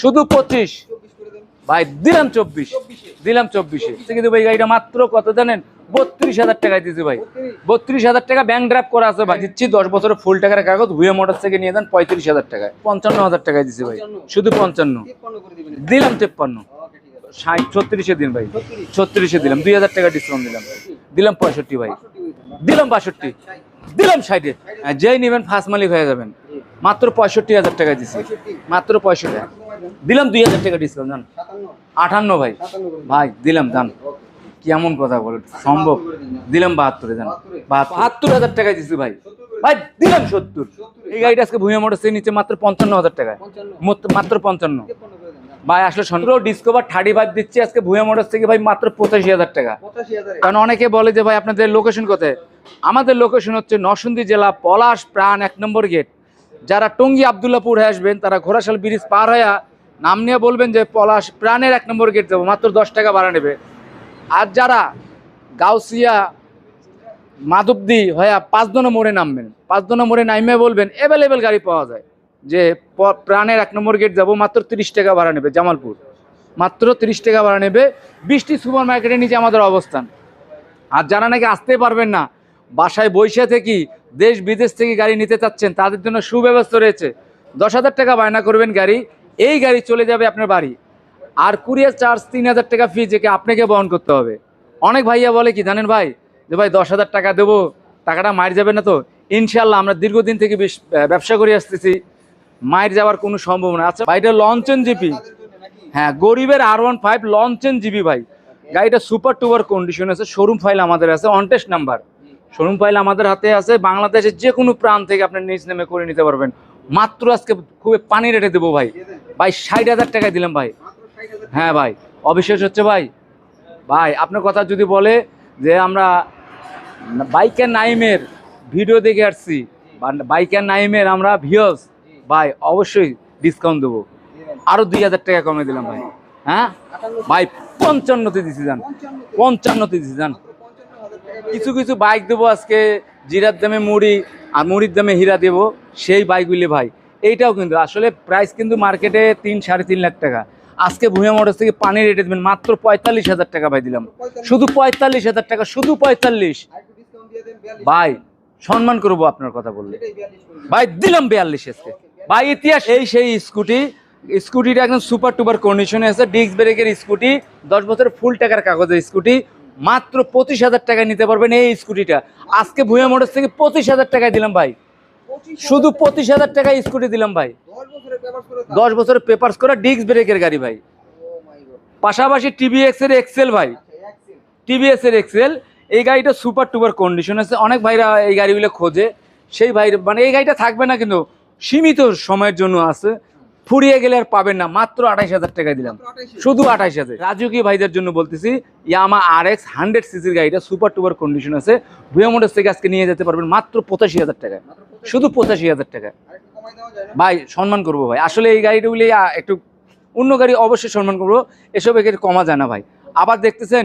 শুধু পঁচিশ। ভাই দিলাম চব্বিশ। দিলাম চব্বিশে। কিন্তু ভাই গাড়িটা মাত্র কত জানেন? বত্রিশ হাজার টাকায় দিয়েছি ভাই। বত্রিশ। হাজার টাকা ব্যাংক ড্রাফট করা আছে ভাই। দিচ্ছি দশ বছরের ফুল টাকার কাগজ। ভুয়ে মোটর থেকে নিয়ে যান পঁয়ত্রিশ হাজার টাকায়। পঞ্চান্ন হাজার টাকায় দিছি ভাই। শুধু পঞ্চান্ন। দিলাম তেপ্পান্ন। ষাট ছত্রিশে দিন ভাই। ছত্রিশে। দিলাম। দুই হাজার টাকা ডিসকাউন্ট দিলাম। দিলাম পঁয়ষট্টি ভাই। দিলাম বাষট্টি। দিলাম ষাটে। যেই নেবেন ফার্স্ট মালিক হয়ে যাবেন। মাত্র পঁয়ষট্টি হাজার টাকা দিছি মাত্র পঁয়ষট্টি। দিলাম দুই হাজার টাকা ডিসকাউন্ট জান। আটান্ন ভাই। ভাই দিলাম জান। কেমন কথা বলেন সম্ভব। দিলাম বাহাত্তরে জান। বাহাত্তর। হাজার টাকায় দিছি ভাই। ভাই দিলাম সত্তর। এই গাড়িটা আজকে ভূমি মোটর সে নিচে মাত্র পঞ্চান্ন হাজার টাকায়। মাত্র পঞ্চান্ন। ভাই আসলে সন্দ্র ডিসকভার থার্টি ফাইভ দিচ্ছে আজকে ভূয়া মোটর থেকে ভাই মাত্র পঁচাশি হাজার টাকা। কারণ অনেকে বলে যে ভাই আপনাদের লোকেশন কোথায়? আমাদের লোকেশন হচ্ছে নরসিংদী জেলা পলাশ প্রাণ এক নম্বর গেট যারা টঙ্গী আবদুল্লাপুর হয়ে আসবেন, তারা ঘোড়াশাল ব্রিজ পার হয়ে নাম নিয়ে বলবেন যে, পলাশ প্রাণের এক নম্বর গেট যাব মাত্র দশ টাকা ভাড়া নেবে। আর যারা গাউসিয়া, মাধবদি হয়া পাঁচ দোনো মোড়ে নামবেন পাঁচ দোনো মোড়ে নামে বলবেন অ্যাভেলেবেল গাড়ি পাওয়া যায়। যে প্রাণের এক নম্বর গেট যাব মাত্র তিরিশ টাকা ভাড়া নেবে, জামালপুর। মাত্র তিরিশ টাকা ভাড়া নেবে। বৃষ্টি সুপার মার্কেটের নিচে আমাদের অবস্থান। আর যারা নাকি আসতে পারবেন না বাসায় বৈশা থেকে দেশ বিদেশ থেকে গাড়ি নিতে চাচ্ছেন, তাদের জন্য সুব্যবস্থা রয়েছে। দশ হাজার টাকা বায়না করবেন গাড়ি, এই গাড়ি চলে যাবে আপনার বাড়ি। আর কুরিয়ার চার্জ তিন হাজার টাকা ফি যেকে আপনাকে বহন করতে হবে। অনেক ভাইয়া বলে কি, জানেন ভাই, যে ভাই দশ হাজার টাকা দেবো, টাকাটা মার যাবে না তো। ইনশাল্লাহ আমরা দীর্ঘদিন থেকে ব্যবসা করে আসতেছি। মায়ের যাওয়ার কোনো সম্ভাবনা আচ্ছা ভাইটা লঞ্চন জিপি হ্যাঁ গরিবের আর ওয়ান ফাইভ লঞ্চন জিবি ভাই। গাড়িটা সুপার টুপার কন্ডিশন আছে শোরুম ফাইল আমাদের আছে অনটেস্ট নাম্বার শোরুম ফাইল আমাদের হাতে আছে। বাংলাদেশের যে কোনো প্রাণ থেকে আপনি নিজ নামে করে নিতে পারবেন। মাত্র আজকে খুবই পানি রেটে দেবো ভাই। ভাই, ষাট হাজার টাকায় দিলাম ভাই। হ্যাঁ ভাই, অবিশ্বাস হচ্ছে ভাই। ভাই, আপনার কথা যদি বলে যে আমরা বাইকের নাইমের ভিডিও দেখে আসছি বাইকের নাইমের আমরা ভিওস ভাই, অবশ্যই ডিসকাউন্ট দেবো। আরও দুই হাজার টাকা কমে দিলাম ভাই। হ্যাঁ? ভাই, পঞ্চান্নতে দিছি যান পঞ্চান্নতে দিছি যান কিছু কিছু বাইক দেবো আজকে জিরার দামে মুড়ি আর মুড়ির দামে হীরা দেবো, সেই বাইকগুলি ভাই। এইটাও কিন্তু, আসলে প্রাইস কিন্তু মার্কেটে তিন, সাড়ে তিন লাখ টাকা। আজকে ভূয়া মোটরস থেকে পানি রেটে দেবেন, মাত্র পঁয়তাল্লিশ হাজার টাকা ভাই দিলাম। শুধু পঁয়তাল্লিশ হাজার টাকা, শুধু পঁয়তাল্লিশ। ভাই, সম্মান করব আপনার কথা বললে। ভাই, দিলাম বিয়াল্লিশ আজকে। ভাই, ইতিহাস, এই সেই স্কুটি স্কুটিটা একদম সুপার টুপার কন্ডিশনে আছে ডিস্ক ব্রেকের স্কুটি দশ বছরের ফুল টাকার কাগজের স্কুটি মাত্র পঁচিশ হাজার টাকায় নিতে পারবেন এই স্কুটিটা। আজকে ভুয়া মোটরস থেকে পঁচিশ হাজার টাকায় দিলাম ভাই। শুধু পঁচিশ হাজার টাকায় স্কুটি দিলাম ভাই। দশ বছরের পেপারস করা ডিস্ক ব্রেকের গাড়ি ভাই। পাশাপাশি টিভিএক্স এর এক্সেল ভাই। টিভিএস এর এক্সেল এই গাড়িটা সুপার টুপার কন্ডিশন আছে। অনেক ভাইরা এই গাড়িগুলো খোঁজে। সেই ভাই মানে এই গাড়িটা থাকবে না কিন্তু সীমিত সময়ের জন্য আছে। ফুরিয়ে গেলে আর পাবেন না মাত্র আঠাইশ হাজার টাকায় দিলাম। শুধু আঠাইশ হাজার। রাজুকি ভাইদের জন্য বলতেছি ইয়ামা আর এক্স হান্ড্রেড সিসির গাড়িটা সুপার টুপার কন্ডিশন আছে। ভুয়া মোটরস থেকে আজকে নিয়ে যেতে পারবেন মাত্র পঁচাশি হাজার টাকায়। শুধু পঁচাশি হাজার টাকা ভাই সম্মান করব ভাই। আসলে এই গাড়িগুলি একটু অন্য গাড়ি অবশ্যই সম্মান করব। এসব একে কমা যায় না ভাই। আবার দেখতেছেন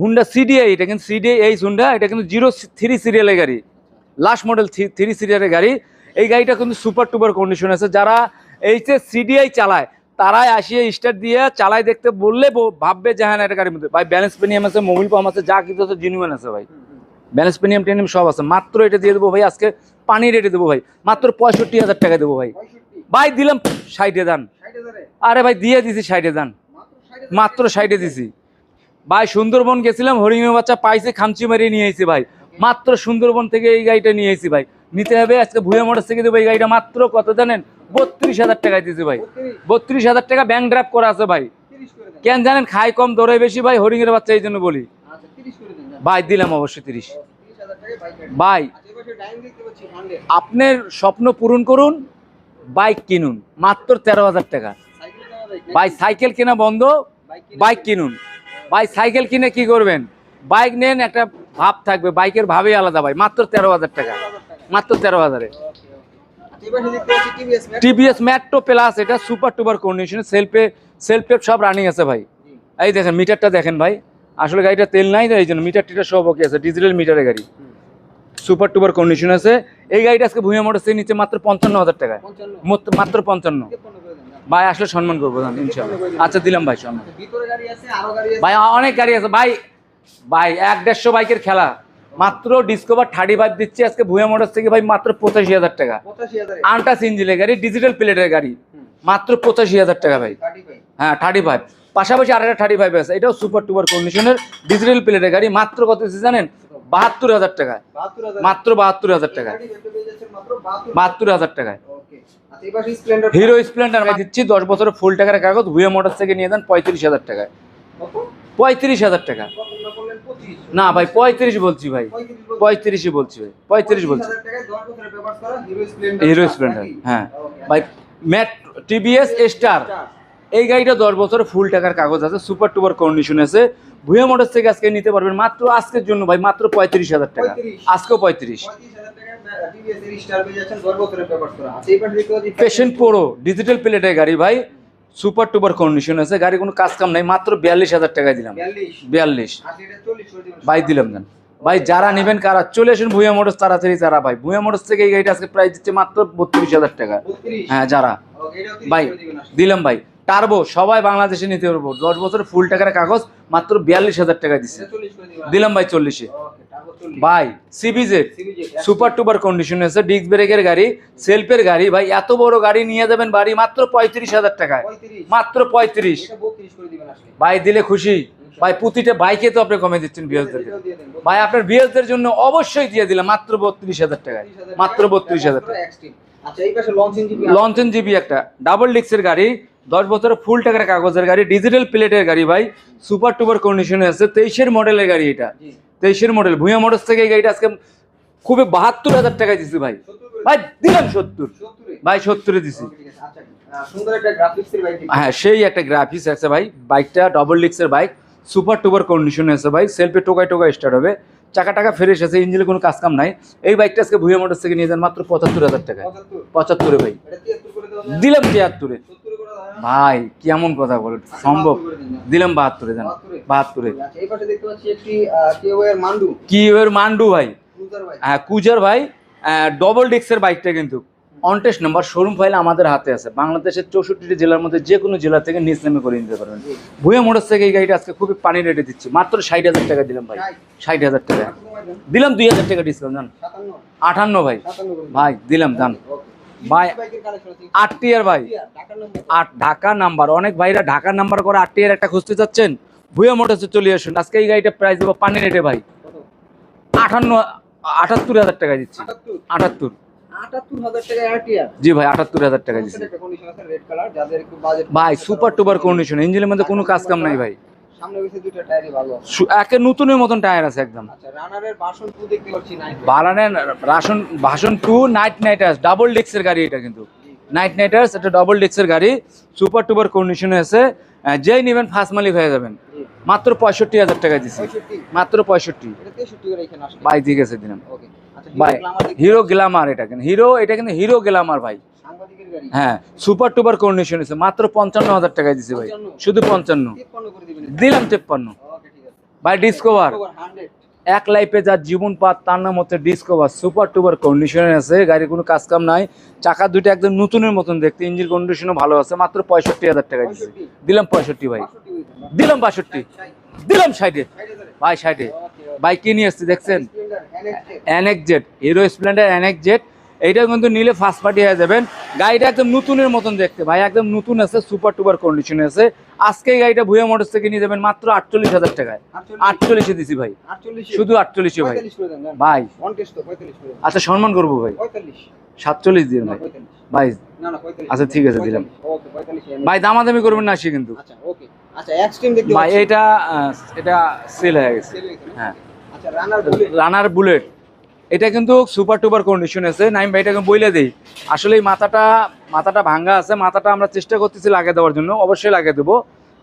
হুন্ডা সিডিআই এটা কিন্তু সিডিআই এই হুন্ডা এটা কিন্তু জিরো থ্রি সিরিয়ালের গাড়ি। লাস্ট মডেল থ্রি সিরিয়ালের গাড়ি। এই গাড়িটা কিন্তু সুপার টুপার কন্ডিশন আছে। যারা এই যে সিডিআই চালায় তারাই আসিয়ে স্টার্ট দিয়ে চালাই দেখতে বললে ভাববে যে হ্যাঁ এটা গাড়ির মধ্যে। ভাই ব্যালেন্স পেনিয়াম আছে মোবিল পাম্প আছে যা কিছু আছে জিনুয়ান আছে ভাই। ব্যালেন্স পেনিয়াম টেনিয়াম সব আছে। মাত্র এটা দিয়ে দেবো ভাই আজকে পানি রেটে দেবো ভাই। মাত্র পঁয়ষট্টি হাজার টাকা দেবো ভাই। ভাই দিলাম ষাটে দান আরে ভাই দিয়ে দিছি ষাটে দান মাত্র ষাটে দিছি। ভাই সুন্দরবন গেছিলাম হরিণের বাচ্চা পাইছে খামচি মারিয়ে নিয়ে এসেছি ভাই। মাত্র সুন্দরবন থেকে এই গাড়িটা নিয়ে এসেছি ভাই। নিতে হবে। আজকে ভুয়া মোটর থেকে দেবো এই গাড়িটা মাত্র কত জানেন? বত্রিশ হাজার টাকায় দিয়েছি ভাই। বত্রিশ। হাজার টাকা ব্যাংক ড্রাফট করা আছে ভাই। কেন জানেন খাই কম দরে বেশি ভাই হরিণের বাচ্চা এই জন্য বলি। ভাই দিলাম অবশ্যই তিরিশ। ভাই আপনার স্বপ্ন পূরণ করুন বাইক কিনুন মাত্র তেরো হাজার টাকা। ভাই সাইকেল কেনা বন্ধ বাইক কিনুন। ভাই সাইকেল কিনে কি করবেন? বাইক নেন একটা ভাব থাকবে বাইকের ভাবেই আলাদা ভাই মাত্র তেরো হাজার টাকা। মাত্র তেরো হাজারে। টিভিএস ম্যাট্রো প্লাস এটা সুপার টুপার কন্ডিশন সেলফে সেলফ সব রানিং আছে ভাই। এই দেখেন মিটারটা দেখেন ভাই। আসলে গাড়িটা তেল নাই, এই জন্য মিটার টিটার সব ওকে আছে ডিজিটাল মিটারের গাড়ি। সুপার টুপার কন্ডিশন আছে। এই গাড়িটা আজকে ভূমিয়া মোটরসের নিচে মাত্র পঞ্চান্ন হাজার টাকায়। মাত্র পঞ্চান্ন। ভাই, আসলে সম্মান করব আচ্ছা দিলাম ভাই, সম্মান। ভাই, অনেক গাড়ি আছে। ভাই ভাই, এক দেড়শো বাইকের খেলা। মাত্র ডিসকভার থার্টি ফাইভ দিচ্ছি আজকে ভুয়া মোটরস থেকে ভাই মাত্র পঁচাশি হাজার টাকা। আনটাস ইঞ্জিনের গাড়ি ডিজিটাল প্লেটের গাড়ি। মাত্র পঁচাশি হাজার টাকা ভাই। হ্যাঁ থার্টি ফাইভ পাশাপাশি আরেকটা থার্টি ফাইভ আছে এটাও সুপার টুপার কন্ডিশনের ডিজিটাল প্লেটের গাড়ি মাত্র কত জানেন? বাহাত্তর হাজার টাকা। মাত্র বাহাত্তর হাজার টাকা। বাহাত্তর হাজার। টাকায়। ওকে আচ্ছা স্প্লেন্ডার হিরো দিচ্ছি দশ বছরের ফুল টাকার কাগজ ভুয়া মোটরস থেকে নিয়ে যান পঁয়ত্রিশ হাজার টাকায়। পঁয়ত্রিশ হাজার টাকা। না ভাই পঁয়ত্রিশ বলছি ভাই। পঁয়ত্রিশ পঁয়ত্রিশই বলছি ভাই পঁয়ত্রিশ বলছি। হিরো স্প্লেন্ডার হ্যাঁ। ভাই ম্যাট টিভিএস স্টার এই গাড়িটা দশ বছরের ফুল টাকার কাগজ আছে সুপার টুপার কন্ডিশন আছে। ভুয়া মোটরস থেকে আজকে নিতে পারবেন মাত্র আজকের জন্য ভাই মাত্র পঁয়ত্রিশ হাজার টাকা। 35 আজকেও পঁয়ত্রিশ। পেশেন্ট প্রো ডিজিটাল প্লেটের গাড়ি ভাই। সুপার টুপার কন্ডিশন আছে। গাড়ি কোনো কাজ কাম নাই মাত্র বিয়াল্লিশ হাজার টাকা দিলাম। বিয়াল্লিশ? ভাই দিলাম দেন। ভাই যারা নেবেন কারা? চলে আসুন ভুয়া মোটরস তাড়াতাড়ি যারা ভাই। ভুয়া মোটরস থেকে এই গাড়িটা আজকে প্রাইস দিচ্ছে মাত্র বত্রিশ হাজার টাকা। হ্যাঁ যারা। ভাই। দিলাম ভাই। টার্বো সবাই বাংলাদেশে নিতে পারব দশ বছর ফুল টাকার কাগজ মাত্র বিয়াল্লিশ হাজার টাকা দিচ্ছে দিলাম ভাই চল্লিশে। ভাই সিবিজেড সুপার টুপার কন্ডিশন আছে ডিস্ক ব্রেকের গাড়ি সেলফের গাড়ি। ভাই এত বড় গাড়ি নিয়ে যাবেন বাড়ি মাত্র পঁয়ত্রিশ হাজার টাকায়। মাত্র পঁয়ত্রিশ। ভাই দিলে খুশি। ভাই প্রতিটা বাইকে তো আপনি কমে দিচ্ছেন বিএসদেরকে ভাই আপনার বিএসদের জন্য অবশ্যই দিয়ে দিলাম মাত্র বত্রিশ হাজার টাকায়। মাত্র বত্রিশ হাজার টাকা লঞ্চ জিবি একটা। ডাবল ডিক্সের গাড়ি দশ বছরের ফুল টাকার কাগজের গাড়ি ডিজিটাল প্লেটের গাড়ি ভাই। সুপার টুপার কন্ডিশনে আছে। তেইশের মডেলের গাড়ি এটা। তেইশের মডেল ভুঁয়া মোটরস থেকে এই গাড়িটা আজকে খুবই বাহাত্তর হাজার টাকায় দিছি ভাই। ভাই দিলাম সত্তর। ভাই সত্তরে দিছি। আচ্ছা হ্যাঁ সেই একটা গ্রাফিক্স আছে ভাই। বাইকটা ডবল ডিক্সের বাইক সুপার টুপার কন্ডিশনে আছে ভাই। সেলফে টোকায় টোকায় স্টার্ট হবে। চাকা টাকা ফ্রেশ আছে ইঞ্জিনে কোনো কাজ কাম নাই। এই বাইকটা আজকে ভুঁয়া মোটরস থেকে নিয়ে যান মাত্র পঁচাত্তর হাজার টাকায়। পঁচাত্তরে? ভাই। দিলাম তিয়াত্তরে। ভাই কেমন কথা বলেন সম্ভব। দিলাম বাহাত্তরে জান। বাহাত্তরে? বাহাত্তরে। আচ্ছা মান্ডু। কি ভাই। হ্যাঁ কুজার ভাই। ডবল ডিক্সের বাইকটা কিন্তু। অনটেস্ট নাম্বার শোরুম ফাইল আমাদের হাতে আছে। বাংলাদেশের চৌষট্টিটি জেলার মধ্যে যে কোনো জেলা থেকে নিজ নামে করে নিতে পারবেন। ভুয়া মোটর থেকে এই গাড়িটা আজকে খুবই পানি রেটে দিচ্ছি। মাত্র ষাট হাজার টাকা দিলাম ভাই। ষাট। হাজার টাকা। দিলাম দুই হাজার টাকা ডিসকাউন্ট জান। আটান্ন ভাই। ভাই দিলাম জান। ভাই আট টিয়ার ভাই। আট ঢাকা নাম্বার অনেক ভাইরা ঢাকার নাম্বার করে আট টিয়ার একটা খুঁজতে চাচ্ছেন ভুয়া মোটরসে চলে আসুন। আজকে এই গাড়িটা প্রাইস দেবো পানি রেটে ভাই। কত? আটান্ন আটাত্তর হাজার টাকা দিচ্ছি। আটাত্তর? জি ভাই আটাত্তর হাজার টাকা দিচ্ছি। ভাই সুপার টুপার কন্ডিশন ইঞ্জিনের মধ্যে কোনো কাজ কাম নাই ভাই। সামনে গেছে দুটো টায়ারই ভালো। একে নতুনের মতন টায়ার আছে একদম। আচ্ছা রানারের দেখতে পাচ্ছি ভাষণ নাইট নাইটার্স ডাবল ডিক্সের গাড়ি এটা কিন্তু। নাইট নাইটার্স এটা ডাবল ডিক্সের গাড়ি সুপার টুপার কন্ডিশনে আছে। যেই নেবেন ফার্স্ট মালিক হয়ে যাবেন। মাত্র পঁয়ষট্টি হাজার টাকা পঁয়ষট্টি? মাত্র পঁয়ষট্টি। ভাই ঠিক আছে দিলাম। ভাই হিরো গ্লামার এটা কিন্তু। হিরো এটা কিন্তু হিরো গ্লামার ভাই। হ্যাঁ সুপার টুপার কন্ডিশন আছে মাত্র পঞ্চান্ন হাজার টাকায় দিছি ভাই। শুধু পঞ্চান্ন। দিলাম তেপ্পান্ন। ভাই ডিসকভার এক লাইফে যার জীবন পাত তার নাম হচ্ছে ডিসকভার সুপার টুপার কন্ডিশনে আছে গাড়ির কোনো কাজ কাম নাই। চাকা দুটো একদম নতুনের মতন দেখতে ইঞ্জিন কন্ডিশনও ভালো আছে মাত্র পঁয়ষট্টি হাজার টাকা দিচ্ছে দিলাম পঁয়ষট্টি ভাই। দিলাম বাষট্টি। দিলাম ষাটে। হাজারে। ভাই ষাটে। ওকে, ওকে। ভাই কি নিয়ে আসছি দেখছেন? অ্যানেক জেট হিরো স্প্লেন্ডার অ্যানেক জেট এইটা কিন্তু নিলে ফার্স্ট পার্টি হয়ে যাবেন। গাড়িটা একদম নতুনের মতন দেখতে। ভাই একদম নতুন আছে সুপার টুপার কন্ডিশনে আছে। আজকে গাড়িটা ভুয়া মোটরস থেকে নিয়ে যাবেন মাত্র আটচল্লিশ হাজার টাকায়। আটচল্লিশে দিছি ভাই। শুধু আটচল্লিশে ভাই। ভাই। আচ্ছা সম্মান করব ভাই। সাতচল্লিশ দিন ভাই। ভাই। আচ্ছা, ঠিক আছে, দিলাম। ভাই দামাদামি করবেন না সে কিন্তু। আচ্ছা। আচ্ছা, ভাই এটা এটা সেল হয়ে গেছে। হ্যাঁ আচ্ছা। রানার বুলেট এটা কিন্তু সুপার টুপার কন্ডিশন আছে। নাইম ভাই এটাকে বইলে দেই। আসলে মাথাটা মাথাটা ভাঙ্গা আছে। মাথাটা আমরা চেষ্টা করতেছি লাগিয়ে দেওয়ার জন্য। অবশ্যই লাগিয়ে দেবো।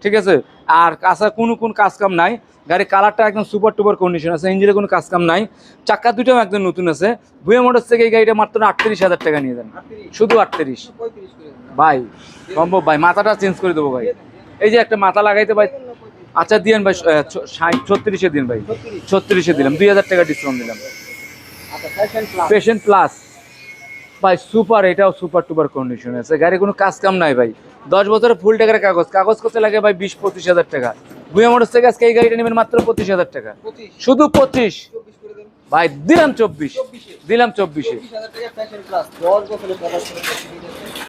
ঠিক আছে? আর কাঁচা কোনো, কোন কাজ কাম নাই। গাড়ির কালারটা একদম সুপার টুপার কন্ডিশন আছে। ইঞ্জিনে কোনো কাজ কাম নাই। চাক্কা দুটাও একদম নতুন আছে। ভুয়ে মোটরস থেকে এই গাড়িটা মাত্র আটত্রিশ হাজার টাকা নিয়ে যান। শুধু আটত্রিশ। ভাই, সম্ভব ভাই, মাথাটা চেঞ্জ করে দেবো ভাই। এই যে একটা মাথা লাগাইতে ভাই। আচ্ছা দিয়েন ভাই ছত্রিশে দিন ভাই। ছত্রিশে দিলাম। দুই হাজার টাকা ডিসকাউন্ট দিলাম। পেশেন্ট প্লাস ভাই সুপার এটাও সুপার টুপার কন্ডিশন আছে। গাড়ি কোনো কাজ কাম নাই ভাই। দশ বছরের ফুল টাকার কাগজ। কাগজ করতে লাগে ভাই বিশ পঁচিশ হাজার টাকা। ভুয়া মোটর থেকে আজকে এই গাড়িটা নেবেন মাত্র পঁচিশ হাজার টাকা। শুধু পঁচিশ। ভাই দিলাম চব্বিশে। দিলাম চব্বিশে।